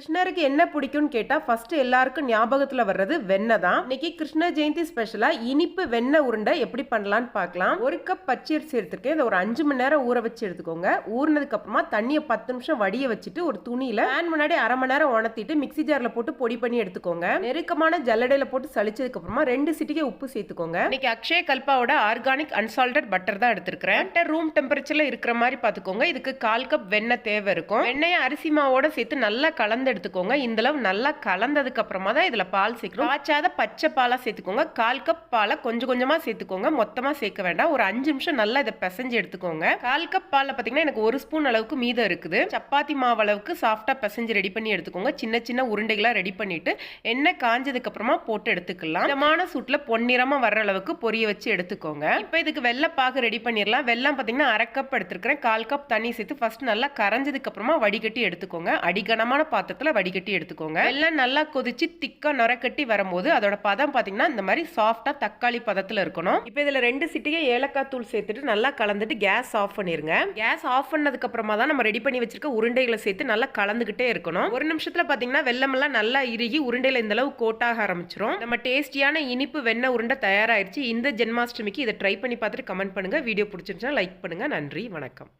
கிருஷ்ணருக்கு என்ன பிடிக்கும்னு கேட்டா ஃபர்ஸ்ட் எல்லாருக்கும் ஞாபகத்துல வர்றது வெண்ணெய் தான். இன்னைக்கு கிருஷ்ண ஜெயந்தி ஸ்பெஷலா இனிப்பு வெண்ணெய் உருண்டை எப்படி பண்ணலாம்னு பார்க்கலாம் ஒரு கப் பச்சரிசி எடுத்துருக்கேன் இதை ஒரு அஞ்சு மணி நேரம் ஊற வச்சு எடுத்துக்கோங்க. ஊறினதுக்கு அப்புறமா தண்ணியை பத்து நிமிஷம் வடிய வச்சுட்டு ஒரு துணியில ஃபேன் முன்னாடி அரை மணி நேரம் உணர்த்திட்டு மிக்ஸி ஜார்ல போட்டு பொடி பண்ணி எடுத்துக்கோங்க. நெருக்கமான ஜல்லடையில போட்டு சளிச்சதுக்கு அப்புறமா ரெண்டு சிட்டிகை உப்பு சேர்த்துக்கோங்க. இன்னைக்கு அக்ஷய கல்பாவோட ஆர்கானிக் அன்சால்டட் பட்டர் தான் எடுத்திருக்கிறேன். பட்டர் ரூம் டெம்பரேச்சர்ல இருக்கிற மாதிரி பார்த்துக்கோங்க. இதுக்கு கால் கப் வெண்ணெய் தேவை இருக்கும். வெண்ணெயை அரிசி மாவோட சேர்த்து நல்லா கலந்து எடுத்துக்கோங்க. இந்தளவு நல்லா கலந்ததுக்கு அப்புறமா தான் இதில் பால் சேர்க்கணும். காய்ச்சாத பச்சை பாலாக சேர்த்துக்கோங்க. கால் கப் பாலை கொஞ்சம் கொஞ்சமாக சேர்த்துக்கோங்க. மொத்தமாக சேர்க்க வேண்டாம். ஒரு அஞ்சு நிமிஷம் நல்லா இதை பிசைஞ்சு எடுத்துக்கோங்க. கால் கப் பாலில் பார்த்தீங்கன்னா எனக்கு ஒரு ஸ்பூன் அளவுக்கு மீதம் இருக்குது. சப்பாத்தி மாவு அளவுக்கு சாஃப்டாக பிசைஞ்சு ரெடி பண்ணி எடுத்துக்கோங்க. சின்ன சின்ன உருண்டைகளாக ரெடி பண்ணிட்டு எண்ணெய் காஞ்சதுக்கு அப்புறமா போட்டு எடுத்துக்கலாம். மிதமான சூட்டில் பொன்னிறமாக வர்ற அளவுக்கு பொரிய வச்சு எடுத்துக்கோங்க. இப்போ இதுக்கு வெள்ளப்பாகு ரெடி பண்ணிடலாம். வெள்ளம் பார்த்தீங்கன்னா அரை கப் எடுத்துருக்கிறேன். கால் கப் தண்ணி சேர்த்து ஃபர்ஸ்ட் நல்லா கரைஞ்சதுக்கு அப்புறமா வடிகட்டி எடுத்துக்கோங்க. அடிகனமான பாத்திரத்துல வடிகட்டி எடுத்துக்கோங்க. எல்லாம் நல்லா கொதிச்சு திக்கா நுரக்கட்டி வரும்போது அதோட பதம் பார்த்தீங்கன்னா இந்த மாதிரி சாஃப்டாக தக்காளி பதத்தில் இருக்கணும். இப்போ இதில் ரெண்டு சிட்டியை ஏலக்காய் தூள் சேர்த்துட்டு நல்லா கலந்துட்டு கேஸ் ஆஃப் பண்ணிருங்க. கேஸ் ஆஃப் பண்ணதுக்கு அப்புறமா தான் நம்ம ரெடி பண்ணி வச்சிருக்க உருண்டைகளை சேர்த்து நல்லா கலந்துகிட்டே இருக்கணும். ஒரு நிமிஷத்துல பார்த்தீங்கன்னா வெள்ளம் நல்லா இறுகி உருண்டையில இந்த அளவு கோட்டாக ஆரம்பிச்சிரும். நம்ம டேஸ்டியான இனிப்பு வெண்ணெய் உருண்டை தயாராயிருச்சு. இந்த ஜென்மாஷ்டமிக்கு இதை ட்ரை பண்ணி பார்த்துட்டு கமெண்ட் பண்ணுங்க. வீடியோ பிடிச்சிருந்துச்சுன்னா லைக் பண்ணுங்க. நன்றி. வணக்கம்.